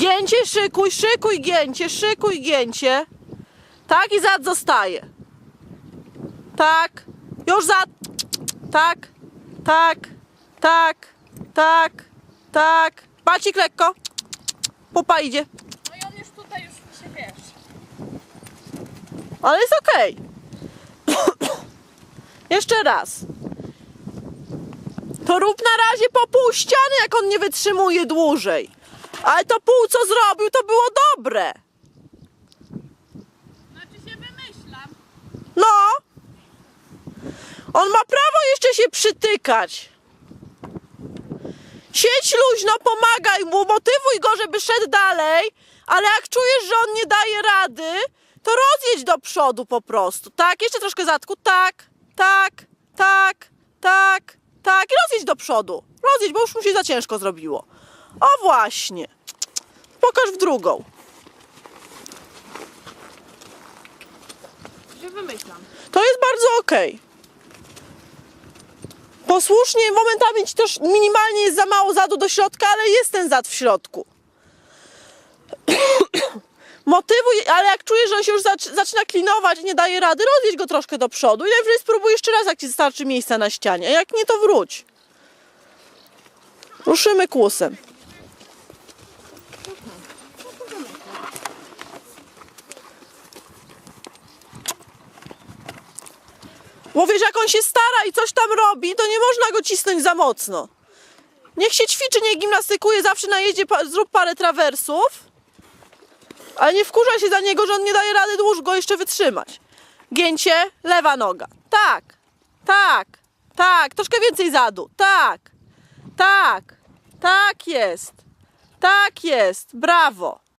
Gięcie, szykuj, szykuj, gięcie, szykuj, gięcie. Tak i zad zostaje. Tak. Już zad. Tak. Tak. Tak. Tak. Tak. Palcik lekko. Pupa idzie. No i on już tutaj już się wiesz. Ale jest okej. Jeszcze raz. To rób na razie po pół ściany, jak on nie wytrzymuje dłużej. Ale to pół, co zrobił, to było dobre. Znaczy się wymyślam. No. On ma prawo jeszcze się przytykać. Siedź luźno, pomagaj mu, motywuj go, żeby szedł dalej, ale jak czujesz, że on nie daje rady, to rozjedź do przodu po prostu. Tak, jeszcze troszkę zatku. Tak, tak, tak, tak, tak. I rozjedź do przodu. Rozjedź, bo już mu się za ciężko zrobiło. O właśnie. Pokaż w drugą. Się wymyślam. To jest bardzo okej. Posłusznie, momentami ci też minimalnie jest za mało zadu do środka, ale jest ten zad w środku. Motywuj, ale jak czujesz, że on się już zac- zaczyna klinować i nie daje rady, rozjedź go troszkę do przodu i najwyżej spróbuj jeszcze raz, jak ci starczy miejsca na ścianie. A jak nie, to wróć. Ruszymy kłusem. Bo wiesz, jak on się stara i coś tam robi, to nie można go cisnąć za mocno. Niech się ćwiczy, niech gimnastykuje, zawsze na jeździe pa- zrób parę trawersów. Ale nie wkurza się za niego, że on nie daje rady dłuż go jeszcze wytrzymać. Gięcie, lewa noga. Tak, tak, tak. Troszkę więcej zadu. Tak, tak, tak jest. Tak jest. Brawo.